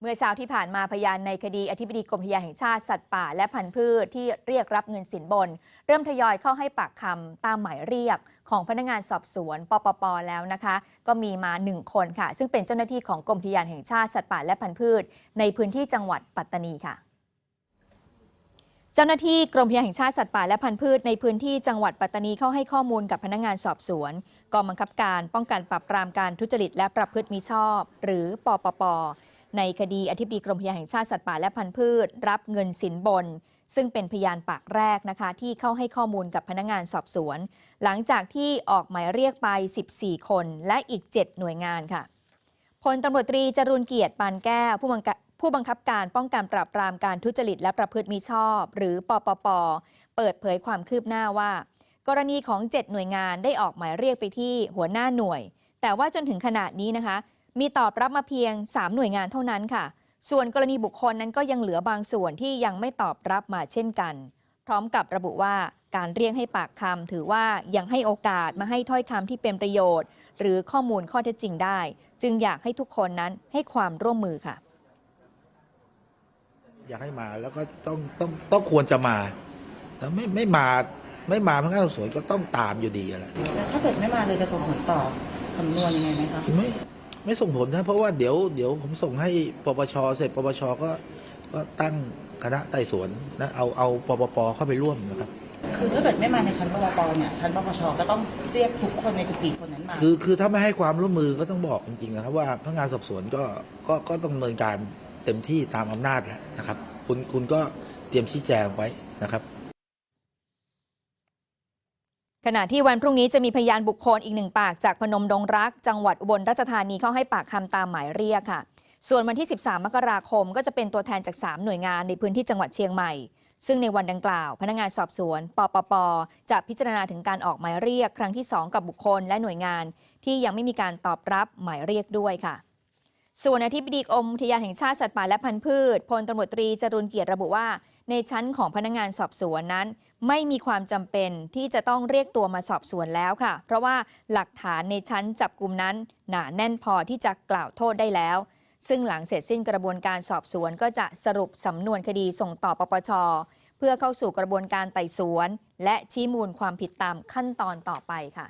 เมื่อเช้าที่ผ่านมาพยานในคดีอธิบดีกรมทยานแห่งชาติสัตว์ป่าและพันธุ์พืชที่เรียกรับเงินสินบน เริ่มทยอยเข้าให้ปากคำตามหมายเรียกของพนักงานสอบสวนปปปแล้วนะคะ ก็มีมา 1 คนค่ะ ซึ่งเป็นเจ้าหน้าที่ของกรมทยานแห่งชาติสัตว์ป่าและพันธุ์พืช ในพื้นที่จังหวัดปัตตานีค่ะเจ้าหน้าที่กรมอุทยาแห่งชาติสัตว์ป่าและพันธุ์พืชในพื้นที่จังหวัดปัตตานีเข้าให้ข้อมูลกับพนักงานสอบสวนกองบังคับการป้องกันปราบปรามการทุจริตและประพฤติมิชอบ หรือปปป ในคดีอธิบดีกรมอุทยาแห่งชาติสัตว์ป่าและพันธุ์พืช รับเงินสินบน ซึ่งเป็นพยานปากแรกนะคะ ที่เข้าให้ข้อมูลกับพนักงานสอบสวน หลังจากที่ออกหมายเรียกไป 14 คนและอีก 7 หน่วยงานค่ะพลตำรวจตรีจรุนเกียรติปานแก้วผู้บังคับผู้บังคับการป้องกันปราบปรามการทุจริตและประพฤติมิชอบ หรือปปป เปิดเผยความคืบหน้าว่า กรณีของ 7 หน่วยงานได้ออกหมายเรียกไปที่หัวหน้าหน่วย แต่ว่าจนถึงขณะนี้นะคะ มีตอบรับมาเพียง 3 หน่วยงานเท่านั้นค่ะ ส่วนกรณีบุคคลนั้นก็ยังเหลือบางส่วนที่ยังไม่ตอบรับมาเช่นกัน พร้อมกับระบุว่าการเรียกให้ปากคำถือว่ายังให้โอกาสมาให้ถ้อยคำที่เป็นประโยชน์ หรือข้อมูลข้อเท็จจริงได้ จึงอยากให้ทุกคนนั้นให้ความร่วมมือค่ะ อยากให้มาแล้วก็ต้องต้องต้องควรจะมาแล้วไม่ไม่มาไม่มาพนักงานสอบสวนก็ต้องตามอยู่ดีแหละ แล้วถ้าเกิดไม่มาเลยจะส่งผลต่อสำนวนยังไงไหมคะ ไม่ ไม่ส่งผลนะเพราะว่าเดี๋ยวเดี๋ยวผมส่งให้ปปชเสร็จปปชก็ก็ตั้งคณะไต่สวนนะเอาเอาปปปเข้าไปร่วมนะครับ คือถ้าเกิดไม่มาในชั้นปปปเนี่ยชั้นปปชก็ต้องเรียกทุกคนใน14คนนั้นมาคือคือถ้าไม่ให้ความร่วมมือก็ต้องบอกจริงๆนะครับว่าพนักงานสอบสวนก็ก็ก็ต้องดำเนินการเต็มที่ตามอำนาจแหละนะครับ คุณคุณก็เตรียมชี้แจงไว้นะครับ ขณะที่วันพรุ่งนี้จะมีพยานบุคคลอีกหนึ่งปากจากพนมดงรัก จังหวัดอุบลราชธานีเข้าให้ปากคำตามหมายเรียกค่ะ ส่วนวันที่ 13 มกราคม ก็จะเป็นตัวแทนจาก 3 หน่วยงานในพื้นที่จังหวัดเชียงใหม่ ซึ่งในวันดังกล่าว พนักงานสอบสวน ปปป จะพิจารณาถึงการออกหมายเรียก ครั้งที่ 2 กับบุคคลและหน่วยงาน ที่ยังไม่มีการตอบรับหมายเรียกด้วยค่ะ ส่วนอธิบดีกรมอุทยานแห่งชาติสัตว์ป่าและพันธุ์พืชพลตำรวจตรีจรุนเกียรติระบุว่า ในชั้นของพนักงานสอบสวนนั้น ไม่มีความจำเป็นที่จะต้องเรียกตัวมาสอบสวนแล้วค่ะ เพราะว่าหลักฐานในชั้นจับกลุ่มนั้นหนาแน่นพอที่จะกล่าวโทษได้แล้ว ซึ่งหลังเสร็จสิ้นกระบวนการสอบสวนก็จะสรุปสำนวนคดีส่งต่อปปชเพื่อเข้าสู่กระบวนการไต่สวน และชี้มูลความผิดตามขั้นตอนต่อไปค่ะ